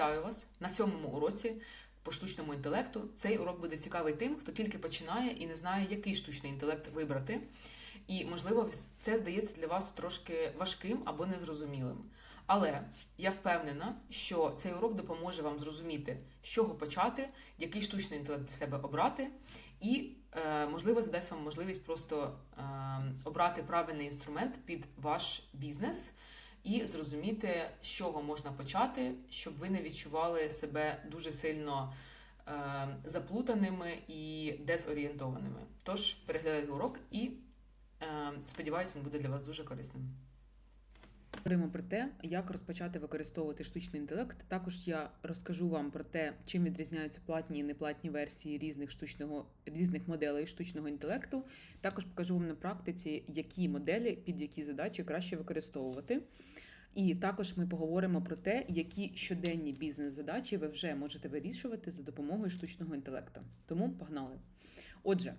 вітаю вас на сьомому уроці по штучному інтелекту. Цей урок буде цікавий тим, хто тільки починає і не знає, який штучний інтелект вибрати. І, можливо, це здається для вас трошки важким або незрозумілим. Але я впевнена, що цей урок допоможе вам зрозуміти, з чого почати, який штучний інтелект для себе обрати, і, е, можливо, задасть вам можливість просто е, обрати правильний інструмент під ваш бізнес і зрозуміти, з чого можна почати, щоб ви не відчували себе дуже сильно е, заплутаними і дезорієнтованими. Тож переглядайте урок і е, сподіваюся, він буде для вас дуже корисним. Говоримо про те, як розпочати використовувати штучний інтелект. Також я розкажу вам про те, чим відрізняються платні і неплатні версії різних штучного різних моделей штучного інтелекту. Також покажу вам на практиці, які моделі під які задачі краще використовувати. І також ми поговоримо про те, які щоденні бізнес-задачі ви вже можете вирішувати за допомогою штучного інтелекту. Тому погнали. Отже.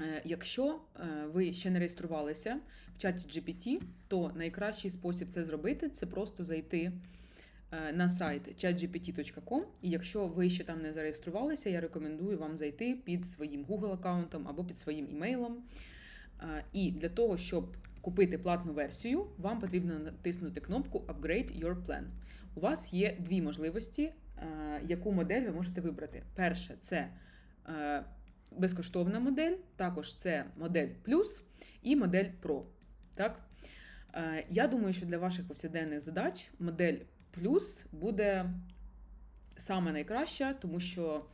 Е, Якщо е, ви ще не реєструвалися в чаті GPT, то найкращий спосіб це зробити це просто зайти е, на сайт chatgpt.com. І якщо ви ще там не зареєструвалися, я рекомендую вам зайти під своїм Google аккаунтом або під своїм імейлом. І для того, щоб купити платну версію, вам потрібно натиснути кнопку Upgrade Your Plan. У вас є дві можливості, яку модель ви можете вибрати. Перше це безкоштовна модель, також це модель плюс і модель Pro. Так? Е, Я думаю, що для ваших повсякденних задач модель плюс буде саме найкраща, тому що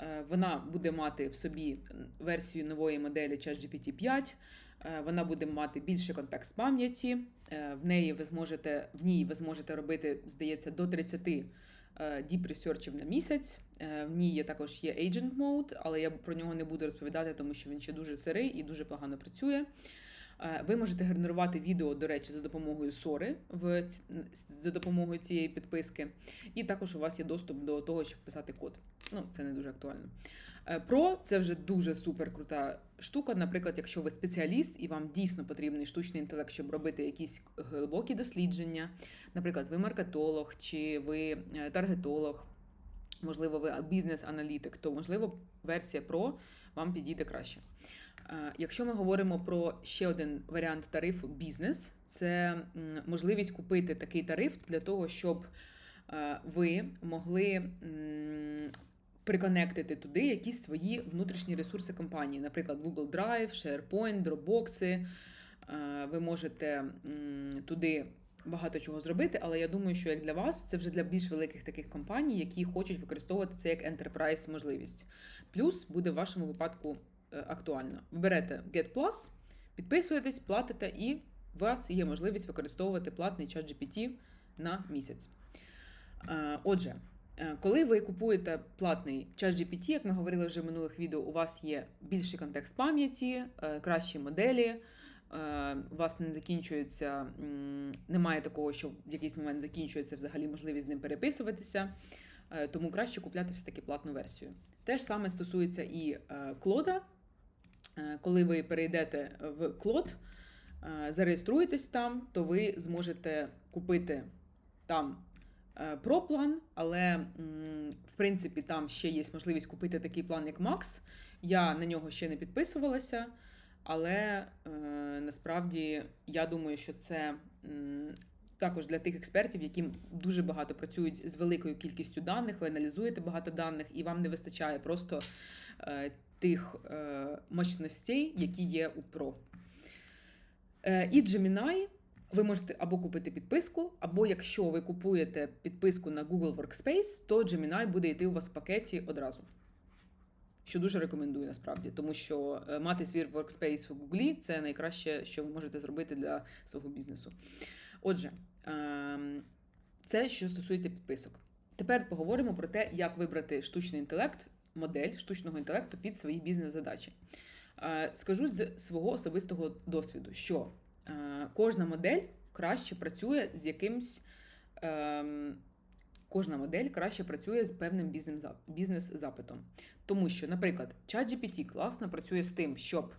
е, вона буде мати в собі версію нової моделі ChatGPT 5. Е, Вона буде мати більше контекст пам'яті. В неї ви зможете в ній ви зможете робити, здається, до 30 deep research на місяць. Е, В ній є також є Agent Mode, але я про нього не буду розповідати, тому що він ще дуже сирий і дуже погано працює. Е, Ви можете генерувати відео, до речі, за допомогою Сори в за допомогою цієї підписки. І також у вас є доступ до того, щоб писати код. Ну, це не дуже актуально. Про це вже дуже супер крута штука. Наприклад, якщо ви спеціаліст і вам дійсно потрібний штучний інтелект, щоб робити якісь глибокі дослідження, наприклад, ви маркетолог чи ви е, таргетолог. Можливо, ви бізнес-аналітик, то можливо версія Pro вам підійде краще. Е, якщо ми говоримо про ще один варіант тарифу бізнес, це можливість купити такий тариф для того, щоб е, ви могли приконектити туди якісь свої внутрішні ресурси компанії, наприклад, Google Drive, SharePoint, Dropbox. Е, ви можете туди багато чого зробити, але я думаю, що як для вас, це вже для більш великих таких компаній, які хочуть використовувати це як enterprise можливість. Плюс буде в вашому випадку е, актуально. Ви берете Get Plus, підписуєтесь, платите, і у вас є можливість використовувати платний чат GPT на місяць. Е, отже. Е, коли ви купуєте платний чат GPT, як ми говорили вже в минулих відео, у вас є більший контекст пам'яті, кращі моделі, у вас не закінчується, немає такого, що в якийсь момент закінчується взагалі можливість з ним переписуватися, е, тому краще купляти все-таки платну версію. Те ж саме стосується і е, клода. Коли ви перейдете в клод, зареєструєтесь там, то ви зможете купити там проплан, але в принципі там ще є можливість купити такий план, як Max. Я на нього ще не підписувалася. Але е, насправді я думаю, що це м, також для тих експертів, які дуже багато працюють з великою кількістю даних, ви аналізуєте багато даних, і вам не вистачає просто е, тих е, мощностей, які є у Pro. Е, І Gemini ви можете або купити підписку, або якщо ви купуєте підписку на Google Workspace, то Gemini буде йти у вас в пакеті одразу що дуже рекомендую насправді, тому що е, мати свій workspace в Гуглі це найкраще, що ви можете зробити для свого бізнесу. Отже, ем, це що стосується підписок. Тепер поговоримо про те, як вибрати штучний інтелект, модель штучного інтелекту під свої бізнес-задачі. Е, скажу з свого особистого досвіду, що е, кожна модель краще працює з якимсь. Кожна модель краще працює з певним бізнес-запитом. Тому що, наприклад, ChatGPT класно працює з тим, щоб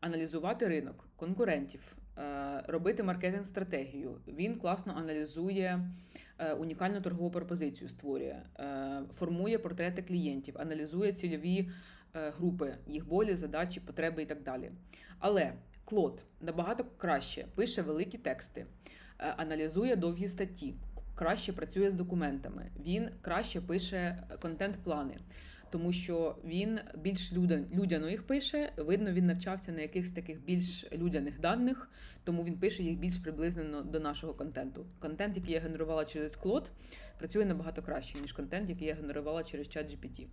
аналізувати ринок, конкурентів, е, робити маркетинг-стратегію. Він класно аналізує е, унікальну торгову пропозицію створює, е, формує портрети клієнтів, аналізує цільові групи, їх болі, задачі, потреби і так далі. Але Клод набагато краще пише великі тексти, аналізує довгі статті, краще працює з документами, він краще пише контент-плани. Тому що він більш людяно їх пише. Видно, він навчався на якихось таких більш людяних даних, тому він пише їх більш приблизно до нашого контенту. Контент, який я генерувала через Клод, працює набагато краще, ніж контент, який я генерувала через ChatGPT.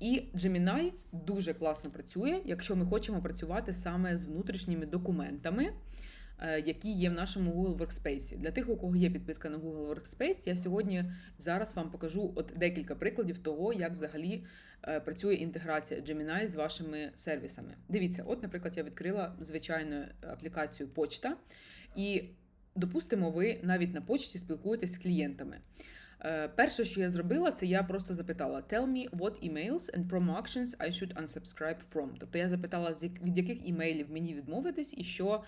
І Gemini дуже класно працює, якщо ми хочемо працювати саме з внутрішніми документами, які є в нашому Google Workspace. Для тих, у кого є підписка на Google Workspace, я сьогодні зараз вам покажу от декілька прикладів того, як взагалі е, працює інтеграція Gemini з вашими сервісами. Дивіться, от, наприклад, я відкрила звичайну аплікацію Почта, і допустимо, ви навіть на почті спілкуєтесь з клієнтами. Е, Перше, що я зробила, це я просто запитала: Tell me what emails and promo actions I should unsubscribe from. Тобто я запитала, від яких імейлів мені відмовитись, і що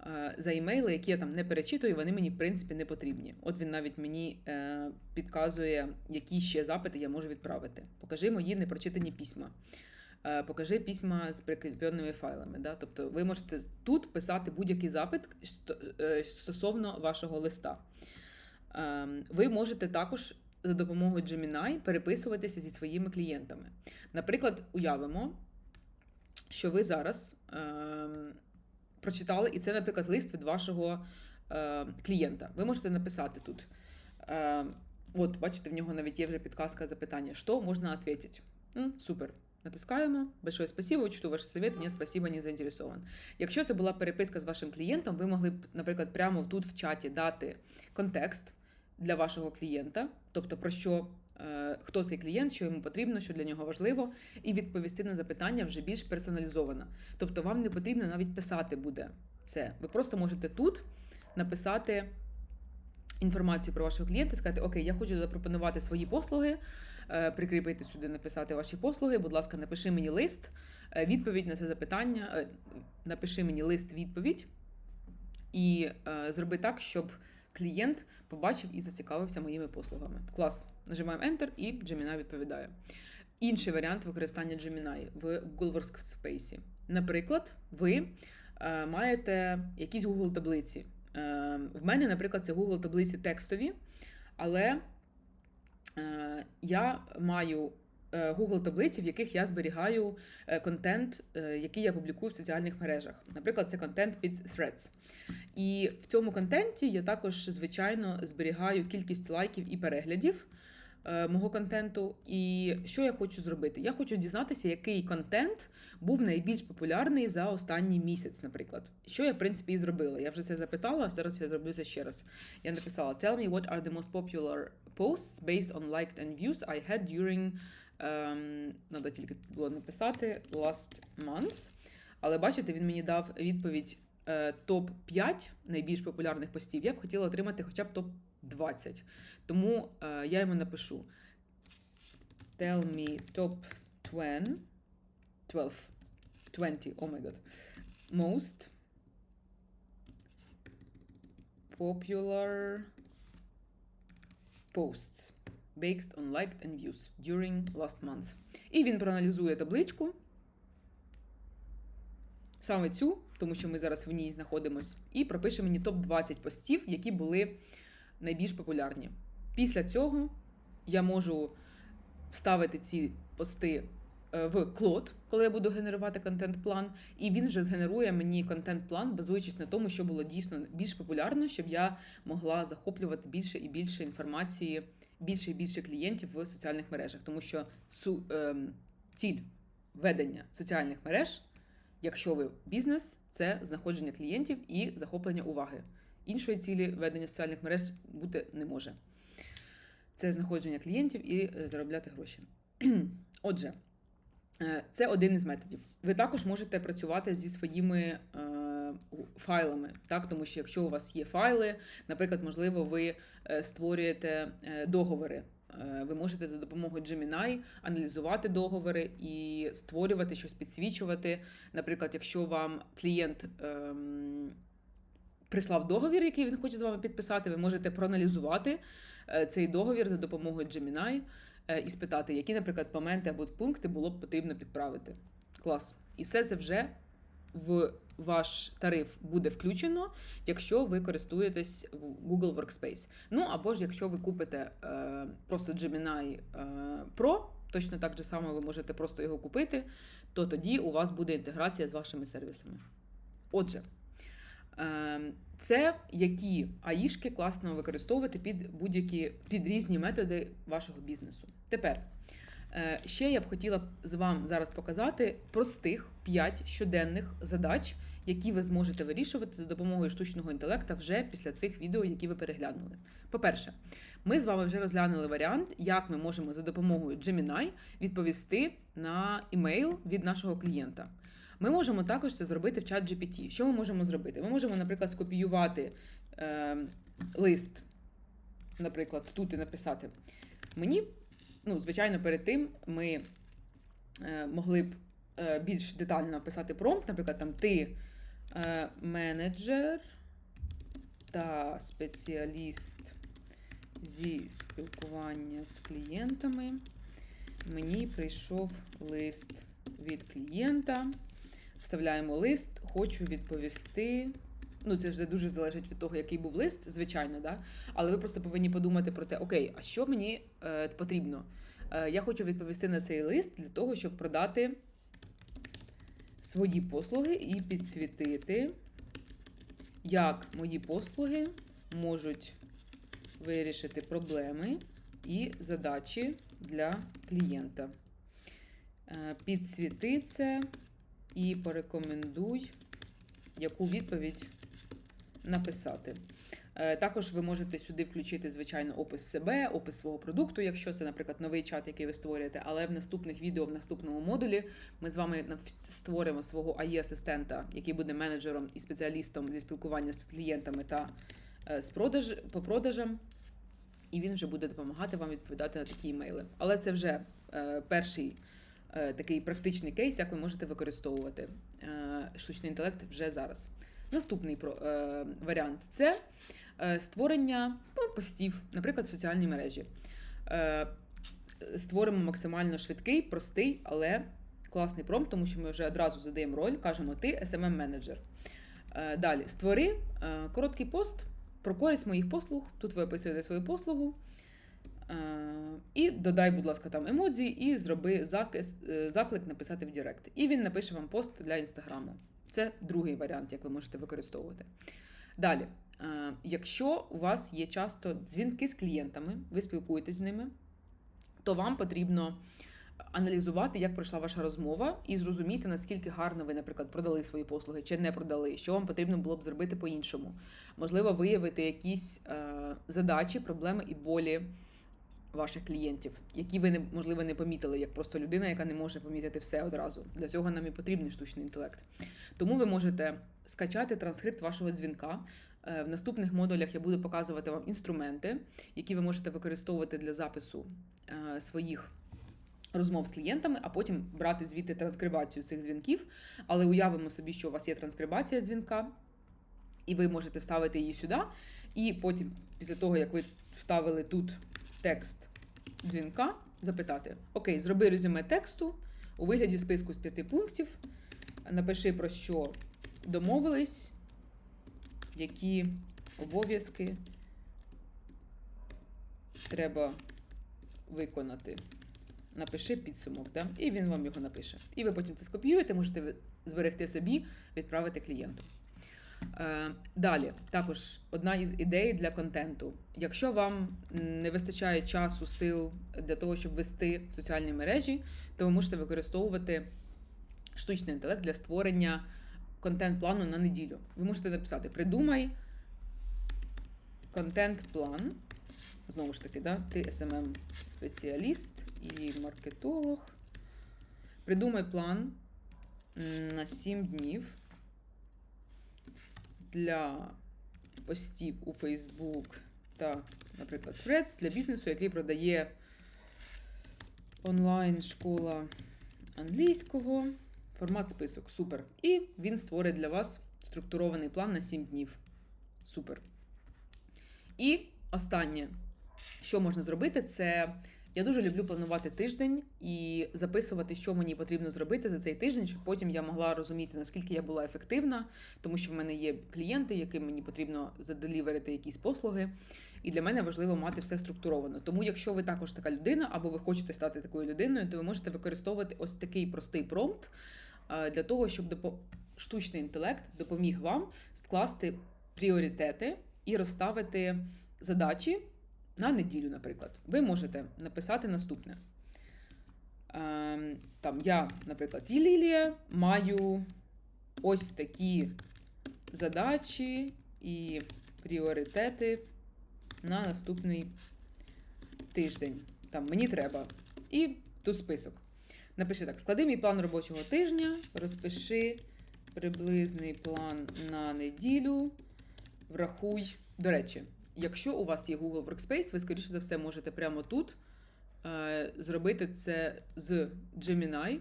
е, за імейли, які я там не перечитую, вони мені в принципі не потрібні. От він навіть мені е, підказує, які ще запити я можу відправити. Покажи мої непрочитані письма. Покажи письма з прикріпленими файлами. Да? Тобто ви можете тут писати будь-який запит стосовно вашого листа. Ем, Ви можете також за допомогою Gemini переписуватися зі своїми клієнтами. Наприклад, уявимо, що ви зараз ем, прочитали, і це, наприклад, лист від вашого е, клієнта. Ви можете написати тут. От, бачите, в нього навіть є вже підказка запитання, що можна відповідати. Супер. Натискаємо. Большое спасибо, учту ваш совет, ні, спасибо, не заінтересован. Якщо це була переписка з вашим клієнтом, ви могли б, наприклад, прямо тут в чаті дати контекст для вашого клієнта, тобто про що е, хто цей клієнт, що йому потрібно, що для нього важливо, і відповісти на запитання вже більш персоналізовано. Тобто вам не потрібно навіть писати буде це. Ви просто можете тут написати інформацію про вашого клієнта, сказати, окей, я хочу запропонувати свої послуги, е, прикріпити сюди, написати ваші послуги. Будь ласка, напиши мені лист, е, відповідь на це запитання, напиши мені лист відповідь і зроби так, щоб клієнт побачив і зацікавився моїми послугами. Клас. Нажимаємо Enter і Gemini відповідає. Інший варіант використання Gemini в Google Workspace. Наприклад, ви е, маєте якісь Google таблиці. Е, в мене, наприклад, це Google таблиці текстові, але е, я маю Google таблиці, в яких я зберігаю е, контент, е, який я публікую в соціальних мережах. Наприклад, це контент під Threads. І в цьому контенті я також, звичайно, зберігаю кількість лайків і переглядів е, мого контенту. І що я хочу зробити? Я хочу дізнатися, який контент був найбільш популярний за останній місяць, наприклад. Що я, в принципі, і зробила. Я вже це запитала, а зараз я зроблю це ще раз. Я написала: Tell me what are the most popular posts based on liked and views I had during. Um, надо тільки було написати last month. Але бачите, він мені дав відповідь е, топ-5 найбільш популярних постів. Я б хотіла отримати хоча б топ-20. Тому е, я йому напишу: Tell me top 20, 12, 20, oh my god, most popular posts based on liked and views during last month. І він проаналізує табличку. Саме цю, тому що ми зараз в ній знаходимось, і пропише мені топ-20 постів, які були найбільш популярні. Після цього я можу вставити ці пости в клод, коли я буду генерувати контент-план, і він вже згенерує мені контент-план, базуючись на тому, що було дійсно більш популярно, щоб я могла захоплювати більше і більше інформації, більше і більше клієнтів в соціальних мережах, тому що су, ем, ціль ведення соціальних мереж, якщо ви бізнес, це знаходження клієнтів і захоплення уваги. Іншої цілі ведення соціальних мереж бути не може. Це знаходження клієнтів і е, заробляти гроші. Отже, е, це один із методів. Ви також можете працювати зі своїми е, файлами, так? тому що якщо у вас є файли, наприклад, можливо, ви е, створюєте е, договори. Е, Ви можете за допомогою Gemini аналізувати договори і створювати щось, підсвічувати. Наприклад, якщо вам клієнт ем, прислав договір, який він хоче з вами підписати. Ви можете проаналізувати е, цей договір за допомогою Gemini е, і спитати, які, наприклад, моменти або пункти було б потрібно підправити. Клас. І все це вже в ваш тариф буде включено, якщо ви користуєтесь в Google Workspace. Ну або ж якщо ви купите е, просто Gemini е, Pro, точно так же само ви можете просто його купити, то тоді у вас буде інтеграція з вашими сервісами. Отже, е, це які аїшки класно використовувати під будь-які під різні методи вашого бізнесу. Тепер. Е, Ще я б хотіла з вам зараз показати простих 5 щоденних задач, які ви зможете вирішувати за допомогою штучного інтелекта вже після цих відео, які ви переглянули. По-перше, ми з вами вже розглянули варіант, як ми можемо за допомогою Gemini відповісти на імейл від нашого клієнта. Ми можемо також це зробити в чат GPT. Що ми можемо зробити? Ми можемо, наприклад, скопіювати е, лист, наприклад, тут і написати. Мені ну, звичайно, перед тим ми е, могли б е, більш детально написати промпт, наприклад, там ти е, менеджер та спеціаліст зі спілкування з клієнтами. Мені прийшов лист від клієнта. Вставляємо лист, хочу відповісти. Ну, це вже дуже залежить від того, який був лист, звичайно, да? але ви просто повинні подумати про те, окей, а що мені е, потрібно? Е, я хочу відповісти на цей лист для того, щоб продати свої послуги і підсвітити, як мої послуги можуть вирішити проблеми і задачі для клієнта. Е, підсвіти це і порекомендуй, яку відповідь написати. Е, Також ви можете сюди включити, звичайно, опис себе, опис свого продукту, якщо це, наприклад, новий чат, який ви створюєте. Але в наступних відео, в наступному модулі, ми з вами створимо свого AI-асистента, який буде менеджером і спеціалістом зі спілкування з клієнтами та е, з продаж по продажам. І він вже буде допомагати вам відповідати на такі імейли. Але це вже е, перший такий практичний кейс, як ви можете використовувати е, штучний інтелект вже зараз. Наступний е, варіант це е, створення ну, постів, наприклад, в соціальній мережі. Е, створимо максимально швидкий, простий, але класний промпт, тому що ми вже одразу задаємо роль, кажемо ти smm менеджер Е, далі створи е, короткий пост про користь моїх послуг. Тут ви описуєте свою послугу. Е, І додай, будь ласка, там емодзі, і зроби закис, е, заклик написати в Директ. І він напише вам пост для інстаграму. Це другий варіант, як ви можете використовувати. Далі, е, якщо у вас є часто дзвінки з клієнтами, ви спілкуєтесь з ними, то вам потрібно аналізувати, як пройшла ваша розмова, і зрозуміти, наскільки гарно ви, наприклад, продали свої послуги чи не продали, що вам потрібно було б зробити по-іншому. Можливо, виявити якісь задачі, проблеми і болі ваших клієнтів, які ви не можливо не помітили, як просто людина, яка не може помітити все одразу. Для цього нам і потрібний штучний інтелект. Тому ви можете скачати транскрипт вашого дзвінка. Е, В наступних модулях я буду показувати вам інструменти, які ви можете використовувати для запису е, своїх розмов з клієнтами, а потім брати звідти транскрибацію цих дзвінків. Але уявимо собі, що у вас є транскрибація дзвінка, і ви можете вставити її сюди. І потім, після того, як ви вставили тут текст дзвінка, запитати: Окей, зроби резюме тексту у вигляді списку з п'яти пунктів. Напиши про що домовились, які обов'язки треба виконати. Напиши підсумок, да? і він вам його напише. І ви потім це скопіюєте, можете зберегти собі, відправити клієнту. Е, Далі, також одна із ідей для контенту. Якщо вам не вистачає часу, сил для того, щоб вести соціальні мережі, то ви можете використовувати штучний інтелект для створення контент-плану на неділю. Ви можете написати: придумай контент-план. Знову ж таки, да, ти smm спеціаліст і маркетолог. Придумай план на 7 днів для постів у Facebook та, наприклад, Threads для бізнесу, який продає онлайн-школа англійського. Формат список. Супер. І він створить для вас структурований план на 7 днів. Супер. І останнє, що можна зробити, це я дуже люблю планувати тиждень і записувати, що мені потрібно зробити за цей тиждень, щоб потім я могла розуміти, наскільки я була ефективна, тому що в мене є клієнти, яким мені потрібно заделіверити якісь послуги. І для мене важливо мати все структуровано. Тому, якщо ви також така людина, або ви хочете стати такою людиною, то ви можете використовувати ось такий простий промпт е, для того, щоб допо- штучний інтелект допоміг вам скласти пріоритети і розставити задачі на неділю, наприклад. Ви можете написати наступне. Ем, Там я, наприклад, і Лілія, маю ось такі задачі і пріоритети на наступний тиждень. Там мені треба. І тут список. Напиши так: склади мій план робочого тижня, розпиши приблизний план на неділю, врахуй. До речі, якщо у вас є Google Workspace, ви, скоріше за все, можете прямо тут е, зробити це з Gemini.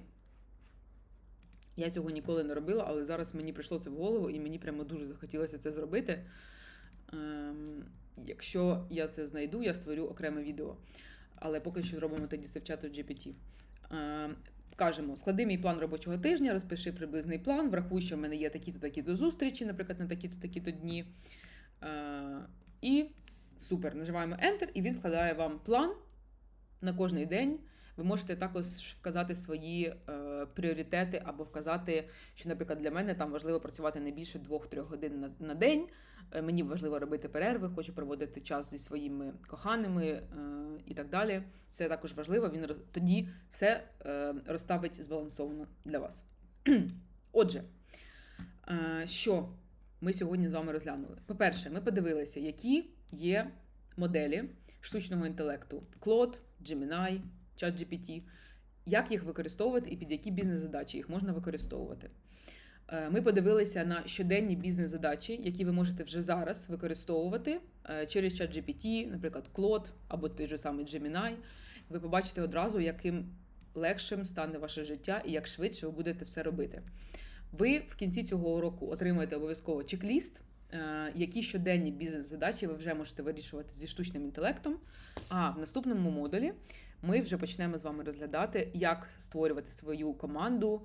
Я цього ніколи не робила, але зараз мені прийшло це в голову, і мені прямо дуже захотілося це зробити. Ем, якщо я це знайду, я створю окреме відео. Але поки що зробимо тоді це в чату GPT. Ем, кажемо, склади мій план робочого тижня, розпиши приблизний план, врахуй, що в мене є такі-то такі-то зустрічі, наприклад, на такі-то такі-то дні. Е, і супер. Нажимаємо Enter, і він складає вам план на кожний день. Ви можете також вказати свої е, пріоритети або вказати, що, наприклад, для мене там важливо працювати не більше 2-3 годин на, на день. Е, Мені важливо робити перерви, хочу проводити час зі своїми коханими е, і так далі. Це також важливо. Він тоді все е, розставить збалансовано для вас. Отже, е, що ми сьогодні з вами розглянули? По-перше, ми подивилися, які є моделі штучного інтелекту: Claude, Gemini, ChatGPT, як їх використовувати і під які бізнес-задачі їх можна використовувати. Е, Ми подивилися на щоденні бізнес-задачі, які ви можете вже зараз використовувати е, через ChatGPT, наприклад, Claude або той же самий Gemini. Ви побачите одразу, яким легшим стане ваше життя і як швидше ви будете все робити. Ви в кінці цього уроку отримаєте обов'язково чек-ліст, е, які щоденні бізнес-задачі ви вже можете вирішувати зі штучним інтелектом. А в наступному модулі ми вже почнемо з вами розглядати, як створювати свою команду,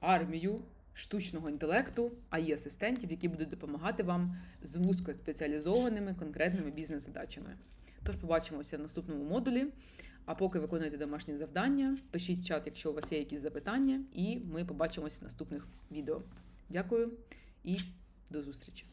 армію штучного інтелекту, ai асистентів, які будуть допомагати вам з вузькоспеціалізованими конкретними бізнес-задачами. Тож побачимося в наступному модулі. А поки виконуєте домашні завдання, пишіть в чат, якщо у вас є якісь запитання, і ми побачимось в наступних відео. Дякую і до зустрічі!